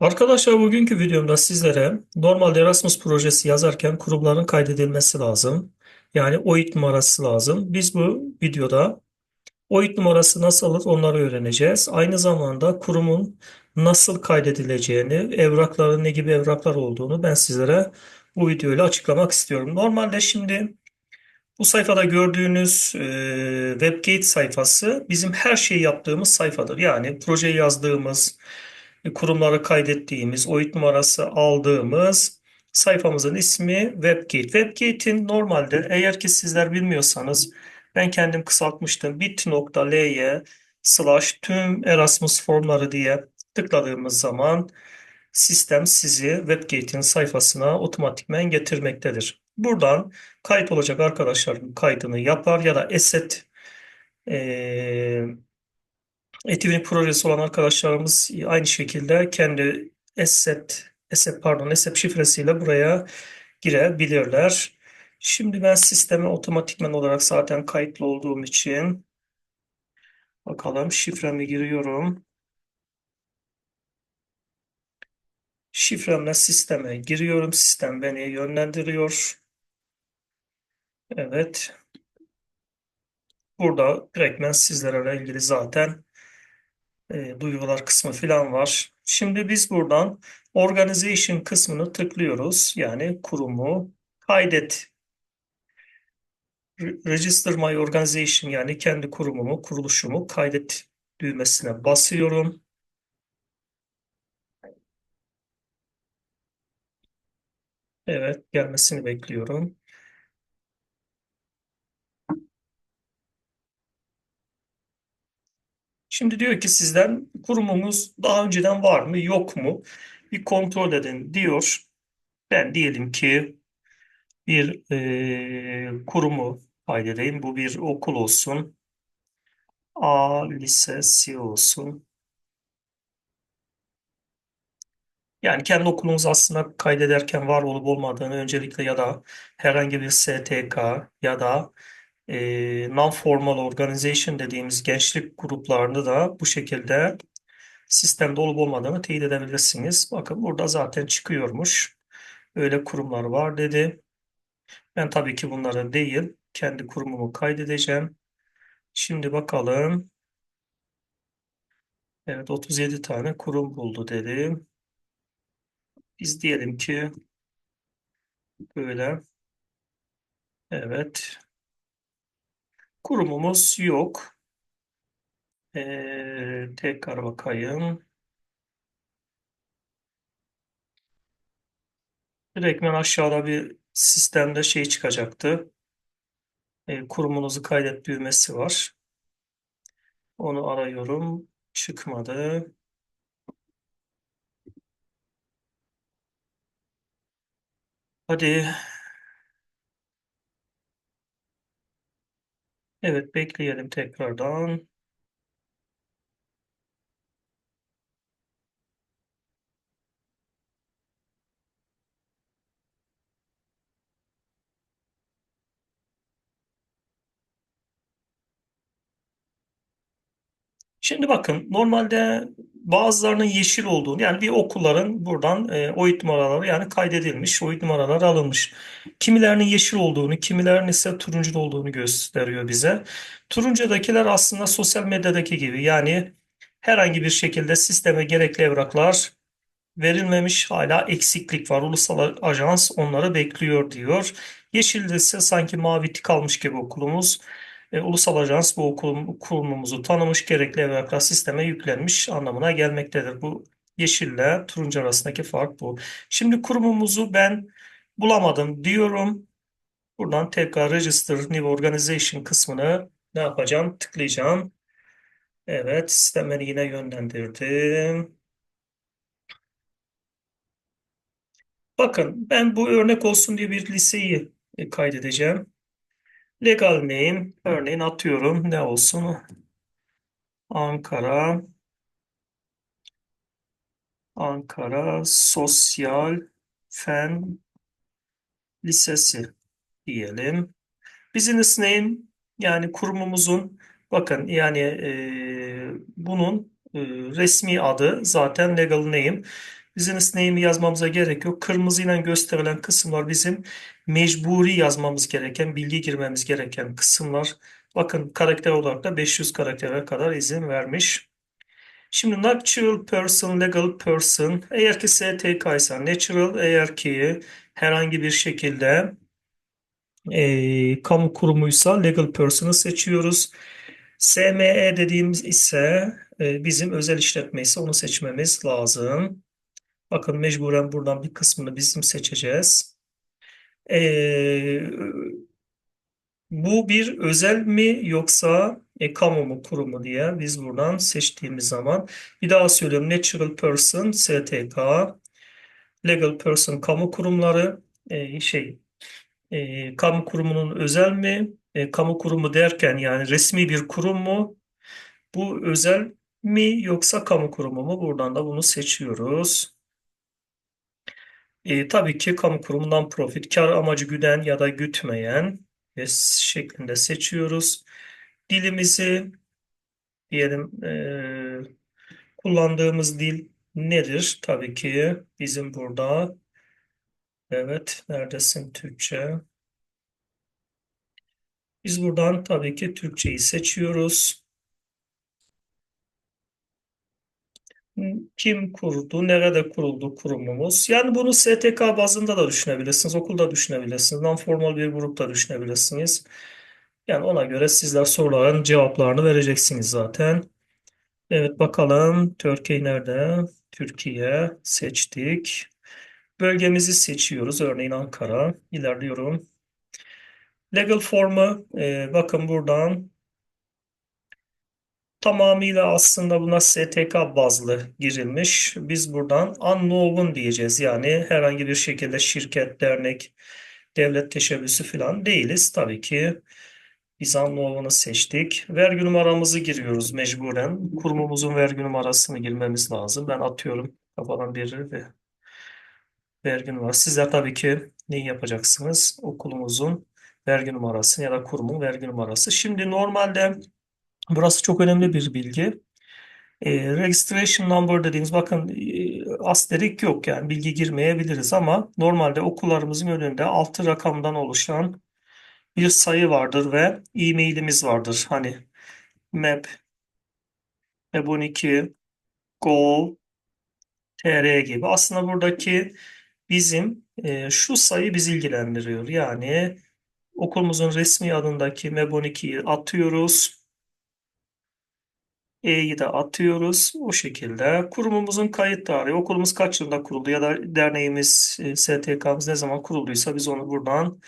Arkadaşlar bugünkü videomda sizlere normalde Erasmus projesi yazarken kurumların kaydedilmesi lazım. Yani OIT numarası lazım. Biz bu videoda OIT numarası nasıl alır onları öğreneceğiz. Aynı zamanda kurumun nasıl kaydedileceğini, evrakların ne gibi evraklar olduğunu ben sizlere bu videoyla açıklamak istiyorum. Normalde şimdi bu sayfada gördüğünüz e, WebGate sayfası bizim her şeyi yaptığımız sayfadır. Yani projeyi yazdığımız, e, kurumları kaydettiğimiz, OIT numarası aldığımız sayfamızın ismi WebGate. WebGate'in normalde eğer ki sizler bilmiyorsanız ben kendim kısaltmıştım bit.ly slash tüm Erasmus formları diye tıkladığımız zaman sistem sizi WebGate'in sayfasına otomatikmen getirmektedir. Buradan kayıt olacak arkadaşların kaydını yapar ya da ESET e, Etivin projesi olan arkadaşlarımız aynı şekilde kendi ESET, ESET pardon ESET şifresiyle buraya girebilirler. Şimdi ben sisteme otomatikman olarak zaten kayıtlı olduğum için bakalım şifremi giriyorum. Şifremle sisteme giriyorum. Sistem beni yönlendiriyor. Evet. Burada direktmen sizlerle ilgili zaten e, duygular kısmı falan var. Şimdi biz buradan organization kısmını tıklıyoruz. Yani kurumu kaydet. Re- Register my organization yani kendi kurumumu, kuruluşumu kaydet düğmesine basıyorum. Evet, gelmesini bekliyorum. Şimdi diyor ki sizden kurumumuz daha önceden var mı, yok mu? Bir kontrol edin diyor. Ben diyelim ki bir e, kurumu kaydedeyim. Bu bir okul olsun. A lisesi olsun. Yani kendi okulunuzu aslında kaydederken var olup olmadığını öncelikle ya da herhangi bir STK ya da e, non-formal organization dediğimiz gençlik gruplarında da bu şekilde sistemde olup olmadığını teyit edebilirsiniz. Bakın burada zaten çıkıyormuş. Öyle kurumlar var dedi. Ben tabii ki bunları değil, kendi kurumumu kaydedeceğim. Şimdi bakalım. Evet 37 tane kurum buldu dedim. Biz diyelim ki böyle. Evet. Kurumumuz yok. Ee, tekrar bakayım. Direktmen aşağıda bir sistemde şey çıkacaktı. Ee, kurumunuzu kaydet düğmesi var. Onu arıyorum. Çıkmadı. Hadi. Evet bekleyelim tekrardan. Şimdi bakın normalde bazılarının yeşil olduğunu yani bir okulların buradan e, OIT numaraları yani kaydedilmiş OIT numaraları alınmış. Kimilerinin yeşil olduğunu kimilerinin ise turuncu olduğunu gösteriyor bize. Turuncudakiler aslında sosyal medyadaki gibi yani herhangi bir şekilde sisteme gerekli evraklar verilmemiş hala eksiklik var. Ulusal ajans onları bekliyor diyor. Yeşilde ise sanki mavi tik almış gibi okulumuz. E, ulusal ajans bu kurumumuzu tanımış, gerekli evraklar sisteme yüklenmiş anlamına gelmektedir. Bu yeşille turuncu arasındaki fark bu. Şimdi kurumumuzu ben bulamadım diyorum. Buradan tekrar Register New Organization kısmını ne yapacağım? Tıklayacağım. Evet, sistem beni yine yönlendirdim. Bakın ben bu örnek olsun diye bir liseyi kaydedeceğim. Legal name örneğin atıyorum ne olsun? Ankara Ankara Sosyal Fen Lisesi diyelim. Business name yani kurumumuzun bakın yani e, bunun e, resmi adı zaten legal name. Business name'i yazmamıza gerek yok. Kırmızıyla gösterilen kısımlar bizim mecburi yazmamız gereken, bilgi girmemiz gereken kısımlar. Bakın karakter olarak da 500 karaktere kadar izin vermiş. Şimdi natural person, legal person. Eğer ki STK ise natural, eğer ki herhangi bir şekilde e, kamu kurumuysa legal person'ı seçiyoruz. SME dediğimiz ise e, bizim özel işletme ise onu seçmemiz lazım. Bakın mecburen buradan bir kısmını bizim seçeceğiz. E, bu bir özel mi yoksa e, kamu mu kurumu diye biz buradan seçtiğimiz zaman bir daha söylüyorum natural person STK legal person kamu kurumları e, şey e, kamu kurumunun özel mi e, kamu kurumu derken yani resmi bir kurum mu bu özel mi yoksa kamu kurumu mu buradan da bunu seçiyoruz. E, tabii ki kamu kurumundan profit kar amacı güden ya da gütmeyen e, şeklinde seçiyoruz. Dilimizi diyelim e, kullandığımız dil nedir? Tabii ki bizim burada evet neredesin Türkçe? Biz buradan tabii ki Türkçeyi seçiyoruz. Kim kurdu, nerede kuruldu kurumumuz? Yani bunu STK bazında da düşünebilirsiniz, okulda düşünebilirsiniz, non-formal bir grupta düşünebilirsiniz. Yani ona göre sizler soruların cevaplarını vereceksiniz zaten. Evet bakalım Türkiye nerede? Türkiye seçtik. Bölgemizi seçiyoruz. Örneğin Ankara. İlerliyorum. Legal form'u e, bakın buradan tamamıyla aslında buna STK bazlı girilmiş. Biz buradan unknown diyeceğiz. Yani herhangi bir şekilde şirket, dernek, devlet teşebbüsü falan değiliz. Tabii ki biz unknown'u seçtik. Vergi numaramızı giriyoruz mecburen. Kurumumuzun vergi numarasını girmemiz lazım. Ben atıyorum kafadan bir ve vergi numarası. Sizler tabii ki neyi yapacaksınız? Okulumuzun vergi numarası ya da kurumun vergi numarası. Şimdi normalde burası çok önemli bir bilgi. E, registration number dediğimiz bakın e, asterik yok yani bilgi girmeyebiliriz ama normalde okullarımızın önünde 6 rakamdan oluşan bir sayı vardır ve e-mailimiz vardır. Hani map, map12, go, tr gibi. Aslında buradaki bizim e, şu sayı bizi ilgilendiriyor. Yani okulumuzun resmi adındaki map12'yi atıyoruz. E'yi de atıyoruz. O şekilde kurumumuzun kayıt tarihi, okulumuz kaç yılında kuruldu ya da derneğimiz, e, STK'mız ne zaman kurulduysa biz onu buradan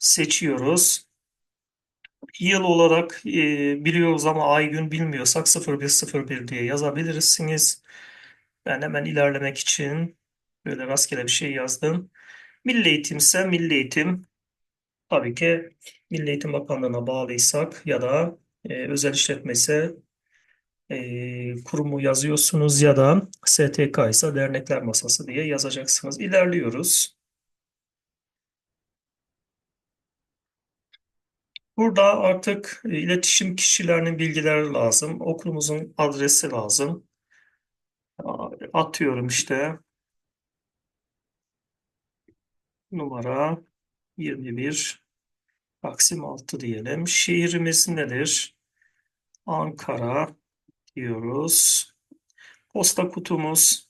seçiyoruz. Yıl olarak e, biliyoruz ama ay gün bilmiyorsak 0101 diye yazabilirsiniz. Ben hemen ilerlemek için böyle rastgele bir şey yazdım. Milli eğitim ise milli eğitim. Tabii ki Milli Eğitim Bakanlığı'na bağlıysak ya da e, özel işletme ise e, kurumu yazıyorsunuz ya da STK ise dernekler masası diye yazacaksınız. İlerliyoruz. Burada artık iletişim kişilerinin bilgileri lazım. Okulumuzun adresi lazım. Atıyorum işte. Numara 21 Taksim 6 diyelim. Şehrimiz nedir? Ankara diyoruz. Posta kutumuz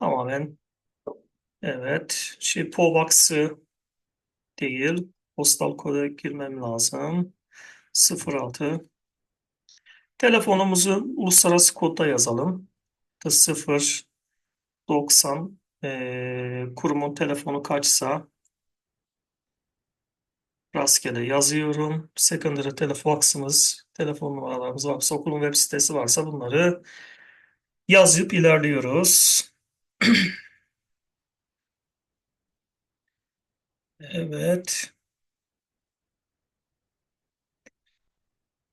tamamen evet. Şey, PO değil. Postal koda girmem lazım. 06 Telefonumuzu uluslararası kodda yazalım. 0 90 e, kurumun telefonu kaçsa rastgele yazıyorum. Secondary telefaksımız, telefon numaralarımız varsa, okulun web sitesi varsa bunları yazıp ilerliyoruz. Evet.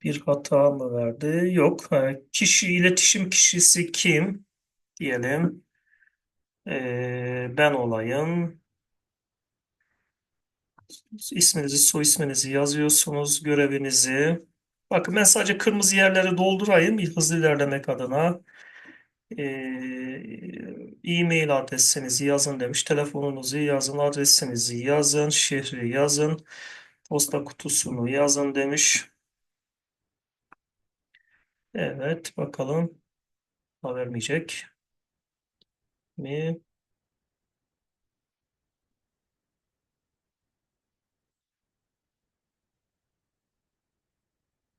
Bir hata mı verdi? Yok. Kişi, iletişim kişisi kim? Diyelim. Ee, ben olayım. İsminizi, soy isminizi yazıyorsunuz, görevinizi. Bakın ben sadece kırmızı yerleri doldurayım hızlı ilerlemek adına. e, e-mail adresinizi yazın demiş. Telefonunuzu yazın, adresinizi yazın, şehri yazın, posta kutusunu yazın demiş. Evet, bakalım. Ha, vermeyecek mi?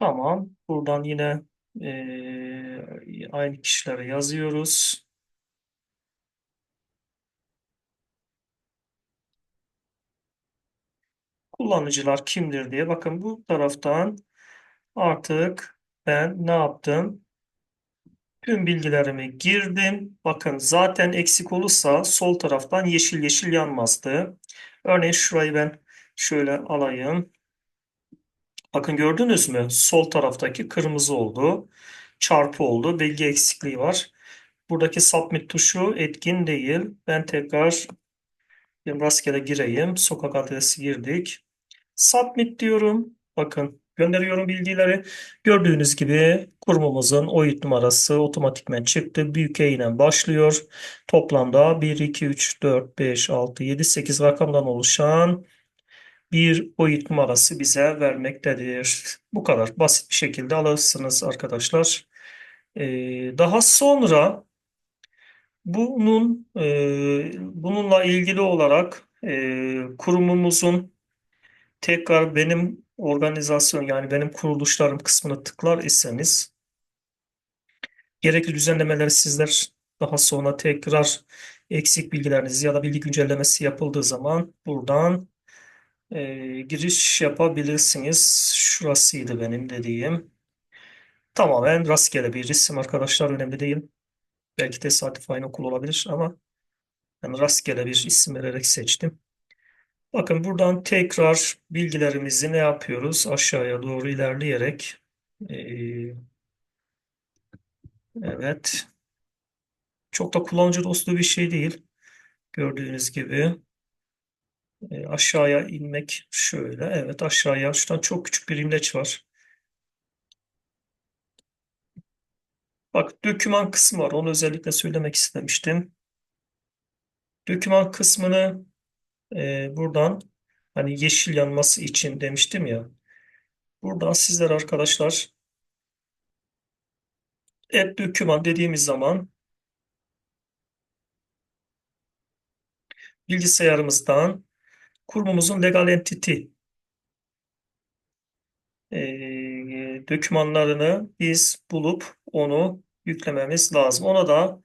Tamam. Buradan yine e, aynı kişilere yazıyoruz. Kullanıcılar kimdir diye. Bakın bu taraftan artık ben ne yaptım? Tüm bilgilerimi girdim. Bakın zaten eksik olursa sol taraftan yeşil yeşil yanmazdı. Örneğin şurayı ben şöyle alayım. Bakın gördünüz mü? Sol taraftaki kırmızı oldu. Çarpı oldu. Bilgi eksikliği var. Buradaki submit tuşu etkin değil. Ben tekrar rastgele gireyim. Sokak adresi girdik. Submit diyorum. Bakın gönderiyorum bilgileri. Gördüğünüz gibi kurumumuzun OIT numarası otomatikmen çıktı. Büyük E ile başlıyor. Toplamda 1, 2, 3, 4, 5, 6, 7, 8 rakamdan oluşan bir OIT numarası bize vermektedir. Bu kadar basit bir şekilde alırsınız arkadaşlar. Ee, daha sonra bunun e, bununla ilgili olarak e, kurumumuzun tekrar benim organizasyon yani benim kuruluşlarım kısmını tıklar iseniz gerekli düzenlemeleri sizler daha sonra tekrar eksik bilgilerinizi ya da bilgi güncellemesi yapıldığı zaman buradan e, giriş yapabilirsiniz. Şurasıydı benim dediğim. Tamamen rastgele bir isim arkadaşlar önemli değil. Belki tesadüf aynı okul olabilir ama ben rastgele bir isim vererek seçtim. Bakın buradan tekrar bilgilerimizi ne yapıyoruz? Aşağıya doğru ilerleyerek e, evet çok da kullanıcı dostu bir şey değil. Gördüğünüz gibi e, aşağıya inmek şöyle. Evet aşağıya şuradan çok küçük bir imleç var. Bak döküman kısmı var. Onu özellikle söylemek istemiştim. Döküman kısmını e, buradan hani yeşil yanması için demiştim ya. Buradan sizler arkadaşlar add döküman dediğimiz zaman bilgisayarımızdan kurumumuzun legal entity e, dokümanlarını biz bulup onu yüklememiz lazım. Ona da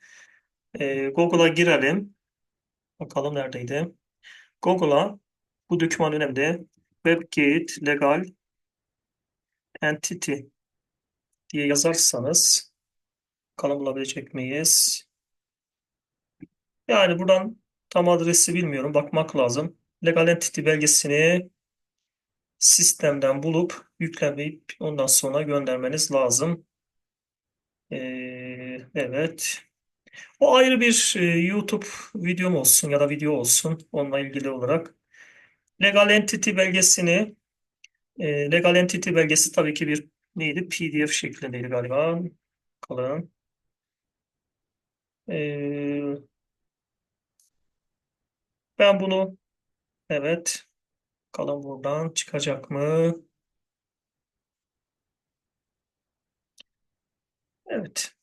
e, Google'a girelim. Bakalım neredeydi? Google'a bu doküman önemli. WebGate Legal Entity diye yazarsanız bakalım bulabilecek miyiz? Yani buradan tam adresi bilmiyorum. Bakmak lazım. Legal Entity belgesini sistemden bulup yüklemeyip ondan sonra göndermeniz lazım. Ee, evet. O ayrı bir e, YouTube videom olsun ya da video olsun onunla ilgili olarak. Legal Entity belgesini e, Legal Entity belgesi tabii ki bir neydi? PDF şeklindeydi galiba. Bakalım. Ee, ben bunu evet bakalım buradan çıkacak mı? Evet.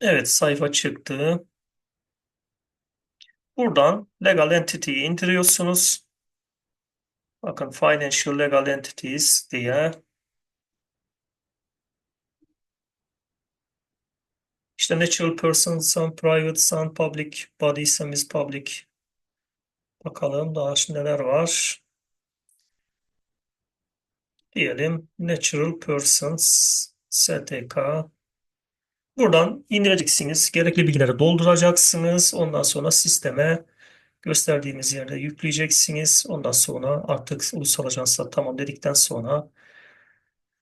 Evet sayfa çıktı. Buradan Legal Entity'yi indiriyorsunuz. Bakın Financial Legal Entities diye. İşte Natural Persons, some Private, some Public, Body, some is Public. Bakalım daha neler var. Diyelim Natural Persons, STK. Buradan indireceksiniz. Gerekli bilgileri dolduracaksınız. Ondan sonra sisteme gösterdiğimiz yerde yükleyeceksiniz. Ondan sonra artık ulusal ajansla tamam dedikten sonra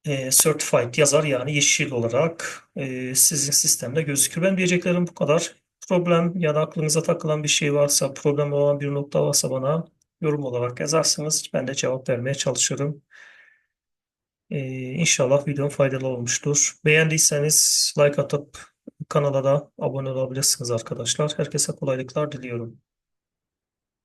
e, certified yazar yani yeşil olarak e, sizin sistemde gözükür. Ben diyeceklerim bu kadar. Problem ya da aklınıza takılan bir şey varsa, problem olan bir nokta varsa bana yorum olarak yazarsınız. Ben de cevap vermeye çalışırım. Ee, inşallah videom faydalı olmuştur. Beğendiyseniz like atıp Kanala da abone olabilirsiniz arkadaşlar. Herkese kolaylıklar diliyorum.